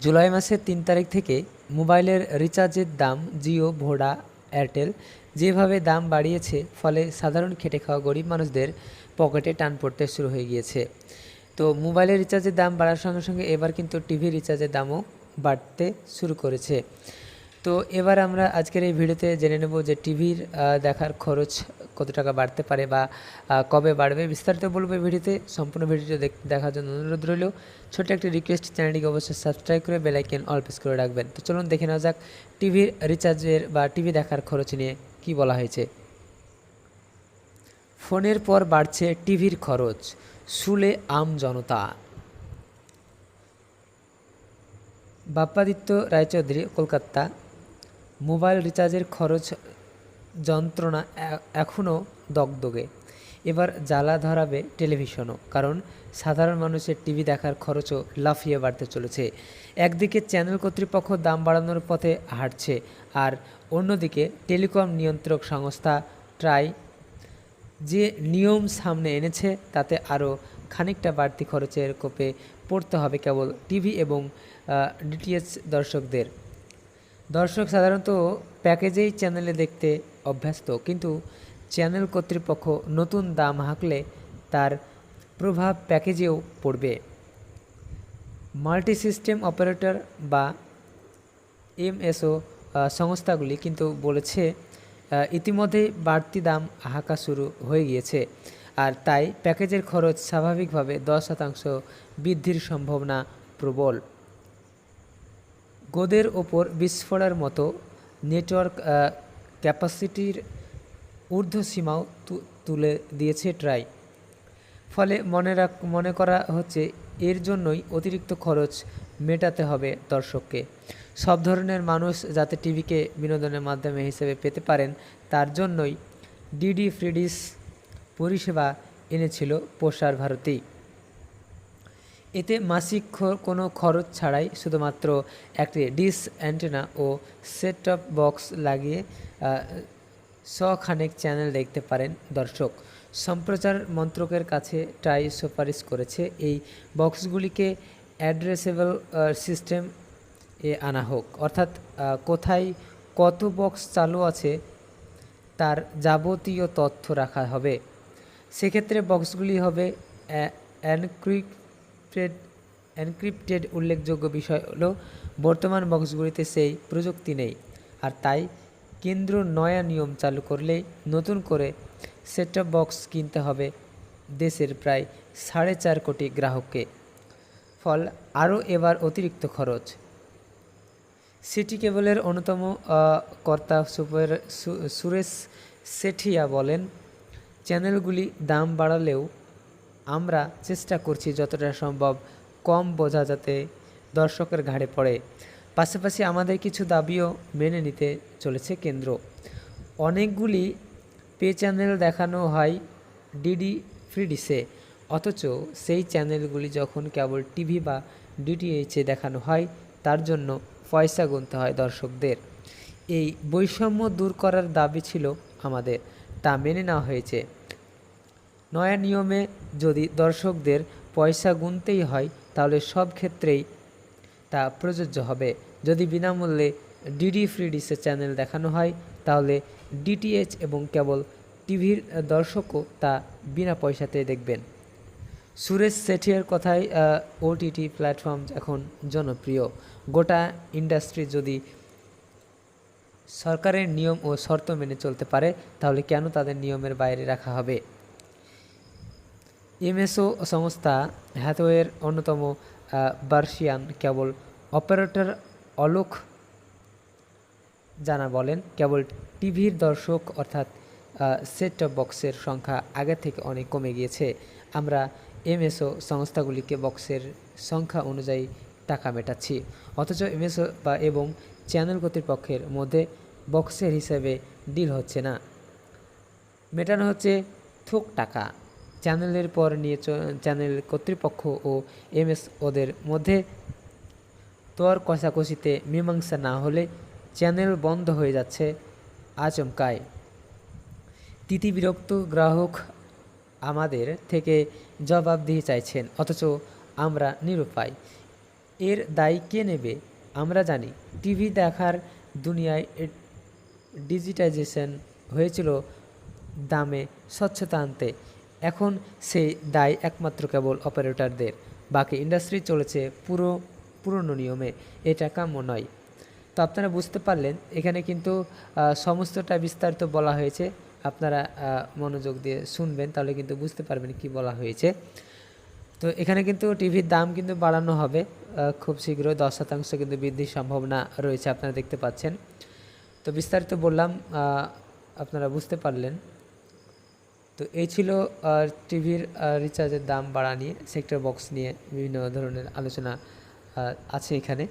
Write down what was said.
জুলাই মাসের তিন তারিখ থেকে মোবাইলের রিচার্জের দাম জিও, ভোডা, এয়ারটেল যেভাবে দাম বাড়িয়েছে, ফলে সাধারণ খেটে খাওয়া গরিব মানুষদের পকেটে টান পড়তে শুরু হয়ে গিয়েছে। তো মোবাইলের রিচার্জের দাম বাড়ার সঙ্গে সঙ্গে এবার কিন্তু টিভি রিচার্জের দামও বাড়তে শুরু করেছে। তো এবার আমরা আজকের এই ভিডিওতে জেনে নেব যে টিভির দেখার খরচ কত টাকা বাড়তে পারে বা কবে বাড়বে বিস্তারিত বলব ভিডিওতে। সম্পূর্ণ ভিডিওটি দেখার জন্য অনুরোধ রইল। ছোট্ট একটি রিকোয়েস্ট চ্যানেলটিকে অবশ্যই সাবস্ক্রাইব করে বেলাইকেন অল প্রেস করে রাখবেন। তো চলুন দেখে নেওয়া যাক টিভির রিচার্জের বা টিভি দেখার খরচ নিয়ে কি বলা হয়েছে। ফোনের পর বাড়ছে টিভির খরচ, শুলে আম জনতা। বাপ্পাদিত্য রায়চৌধুরী, কলকাতা। মোবাইল রিচার্জের খরচ যন্ত্রণা এখনও দগদগে। এবার জ্বালা ধরাবে টেলিভিশনও, কারণ সাধারণ মানুষের টিভি দেখার খরচও লাফিয়ে বাড়তে চলেছে। একদিকে চ্যানেল কর্তৃপক্ষ দাম বাড়ানোর পথে হাঁটছে, আর অন্যদিকে টেলিকম নিয়ন্ত্রক সংস্থা ট্রাই যে নিয়ম সামনে এনেছে, তাতে আরও খানিকটা বাড়তি খরচের কোপে পড়তে হবে কেবল টিভি এবং ডিটিএচ দর্শকদের। দর্শক সাধারণত প্যাকেজেই চ্যানেলে দেখতে অভ্যস্ত। কিন্তু চ্যানেল কর্তৃপক্ষ নতুন দাম হাঁকলে তার প্রভাব প্যাকেজেও পড়বে। মাল্টি সিস্টেম অপারেটর বা এমএসও সংস্থাগুলি কিন্তু বলেছে ইতিমধ্যেই বাড়তি দাম হাঁকা শুরু হয়ে গিয়েছে। আর তাই প্যাকেজের খরচ স্বাভাবিকভাবে দশ শতাংশ বৃদ্ধির সম্ভাবনা প্রবল। গোদের ওপর বিস্ফোরণের মতো নেটওয়ার্ক ক্যাপাসিটির ঊর্ধ্বসীমাও তুলে দিয়েছে ট্রাই। ফলে মনে রাখ, মনে করা হচ্ছে এর জন্যই অতিরিক্ত খরচ মেটাতে হবে দর্শককে। সব ধরনের মানুষ যাতে টিভিকে বিনোদনের মাধ্যমে হিসেবে পেতে পারেন, তার জন্যই ডিডি ফ্রিডিস পরিষেবা এনেছিল প্রসার ভারতী। এতে মাসিক কোনো খরচ ছাড়াই শুধুমাত্র একটি ডিস অ্যান্টেনা ও সেট টপ বক্স লাগিয়ে শখানেক চ্যানেল দেখতে পারেন দর্শক। সম্প্রচার মন্ত্রকের কাছে ট্রাই সুপারিশ করেছে। এই বক্সগুলিকে অ্যাড্রেসেবল সিস্টেম এ আনা হোক। অর্থাৎ কোথায় কত বক্স চালু আছে তার যাবতীয় তথ্য রাখা হবে। সেক্ষেত্রে বক্সগুলি হবে এনক্রিপ্টেড এনক্রিপ্টেড উল্লেখযোগ্য বিষয় হলো, বর্তমান বক্সগুলিতে সেই প্রযুক্তি নেই। আর তাই কেন্দ্র নয়া নিয়ম চালু করলে নতুন করে সেট বক্স কিনতে হবে দেশের প্রায় সাড়ে চার কোটি গ্রাহককে। ফল আরও এবার অতিরিক্ত খরচ। সিটি কেবলের অন্যতম কর্তা সুপার সুরেশ সেঠিয়া বলেন, চ্যানেলগুলি দাম বাড়ালেও আমরা চেষ্টা করছি যতটা সম্ভব কম বোঝা যাতে দর্শকের ঘাড়ে পড়ে। পাশাপাশি আমাদের কিছু দাবিও মেনে নিতে চলেছে কেন্দ্র। অনেকগুলি পে চ্যানেল দেখানো হয় ডিডি ফ্রিডিসে, অথচ সেই চ্যানেলগুলি যখন কেবল টিভি বা ডিটিএইচে দেখানো হয়, তার জন্য পয়সা গুনতে হয় দর্শকদের। এই বৈষম্য দূর করার দাবি ছিল আমাদের, তা মেনে নেওয়া হয়েছে। নয়া নিয়মে যদি দর্শকদের পয়সা গুনতেই হয়, তাহলে সব ক্ষেত্রেই তা প্রযোজ্য হবে। যদি বিনামূল্যে ডিডি ফ্রি ডিসে চ্যানেল দেখানো হয়, তাহলে ডিটিএইচ এবং কেবল টিভির দর্শকও তা বিনা পয়সাতে দেখবেন। সুরেশ সেঠিয়ার কথায় ওটিটি প্ল্যাটফর্ম এখন জনপ্রিয়। গোটা ইন্ডাস্ট্রি যদি সরকারের নিয়ম ও শর্ত মেনে চলতে পারে, তাহলে কেন তাদের নিয়মের বাইরে রাখা হবে? এমএসও সংস্থা হ্যাথওয়ের অন্যতম আহ, বার্ষিয়ান কেবল অপারেটর অলোক জানা বলেন কেবল টিভির দর্শক অর্থাৎ সেট টপ বক্সের সংখ্যা আগের থেকে অনেক কমে গিয়েছে। আমরা এমএসও সংস্থাগুলিকে বক্সের সংখ্যা অনুযায়ী টাকা মেটাচ্ছি। অথচ এমএসও বা এবং চ্যানেল কর্তৃপক্ষের মধ্যে বক্সের হিসেবে ডিল হচ্ছে না। মেটানো হচ্ছে থোক টাকা। চ্যানেলের পর নিয়ে চ্যানেল কর্তৃপক্ষ ও এমএস ওদের মধ্যে তোর কষাকষিতে মীমাংসা না হলে চ্যানেল বন্ধ হয়ে যাচ্ছে আচমকায় তিতিবিরক্ত গ্রাহক আমাদের থেকে জবাবদিহি চাইছেন, অথচ আমরা নিরুপায়। এর দায় কে নেবে, আমরা জানি। টিভি দেখার দুনিয়ায় ডিজিটাইজেশন হয়েছিল দামে স্বচ্ছতা আনতে। এখন সেই দায় একমাত্র কেবল অপারেটরদের। বাকি ইন্ডাস্ট্রি চলেছে পুরো, পুরনো নিয়মে। এটা কাম্য নয়। তো আপনারা বুঝতে পারলেন, এখানে কিন্তু সমস্তটা বিস্তারিত বলা হয়েছে। আপনারা মনোযোগ দিয়ে শুনবেন, তাহলে কিন্তু বুঝতে পারবেন কি বলা হয়েছে। তো এখানে কিন্তু টিভির দাম কিন্তু বাড়ানো হবে। খুব শীঘ্রই দশ শতাংশ কিন্তু বৃদ্ধির সম্ভাবনা রয়েছে, আপনারা দেখতে পাচ্ছেন। তো বিস্তারিত বললাম আপনারা বুঝতে পারলেন। তো এই ছিল টিভির রিচার্জের দাম বাড়া নিয়ে সেক্টর বক্স নিয়ে বিভিন্ন ধরনের আলোচনা আছে এখানে।